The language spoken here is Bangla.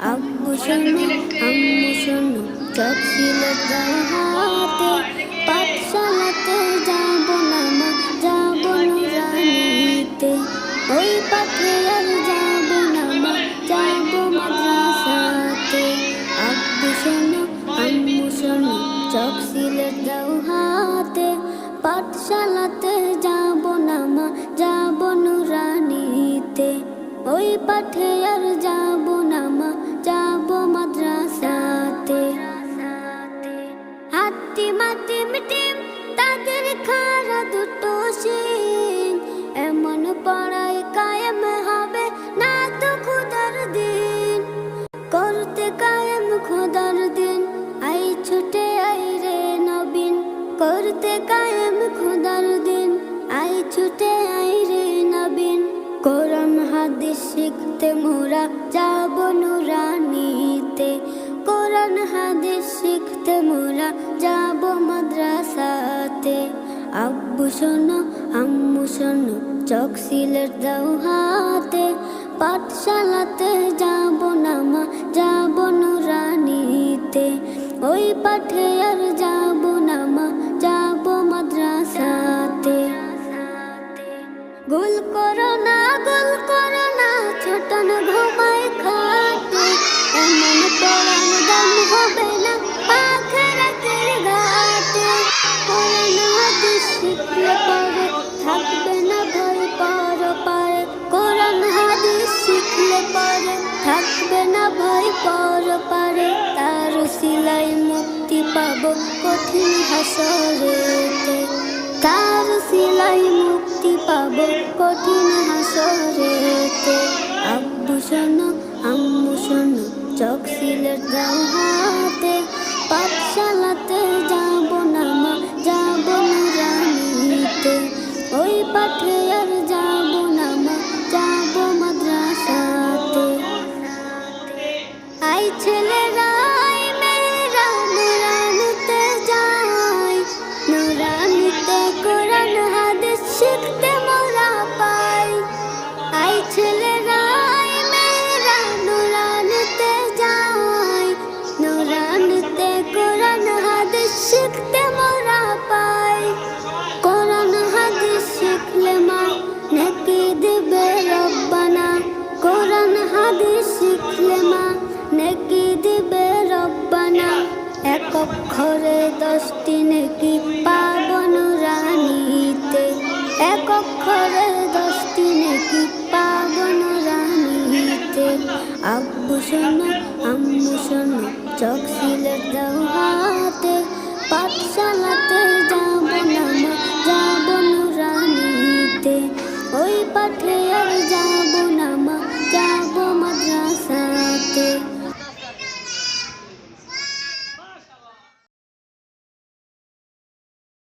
আব্বু শোনো আম্মু শোনো চোখ ছিল হাতে পাঠশালাতে যাব না মা, যাব রানিতে। ওই পাঠে আর যাব না মা, যাব মাদ্রাসাতে। আব্বু শোনো আম্মু শোনো চোখ ছিল হাতে পাঠশালাতে যাব না মা, যাব রানিতে। ওই পাঠে আর যাব তাদের খারা দুটো সিং এমন পড়াই কায়েম হবে না তো খুদার দিন। করতে কায়েম খোদার দিন, আই ছুটে আই রে নবীন। করতে কায়েম খোদার দিন, আই ছুটে আই রে নবীন। কোরআন, হাদিস শিখতে মোরা যাব নুরানিতে। কোরআন, হাদিস শিখতে মোরা যাব মাদ্রাসাতে। আব্বু শোনো, আম্মু শোনো চোখ সিলেট দাও হাতে। পাঠশালাতে যাব না মা, যাব নুরানিতে। ওই পাঠে আর পরে, থাকবে না ভয়, পর পারে, তার সিলাই মুক্তি পাবো কঠিন হাসরেতে। তার সিলাই মুক্তি পাবো কঠিন হাসরেতে। আব্বু শোনো, আম্মু শোনো চোখ সিলেট দাও হাতে, পাঠশালাতে যাব হাদিস শিখলে মা নেকি দিবে রব্বানা? এক অক্ষরে দশটি নেকি পাবন রানীতে? এক অক্ষরে দশটি নেকি পাবন রানীতে? আব্বু শোনো, আম্মু শোনো, চোখ সিলেট দাও হাতে। পাঠশালাতে যাব না যাব রানীতে। ওই পাঠে আর যা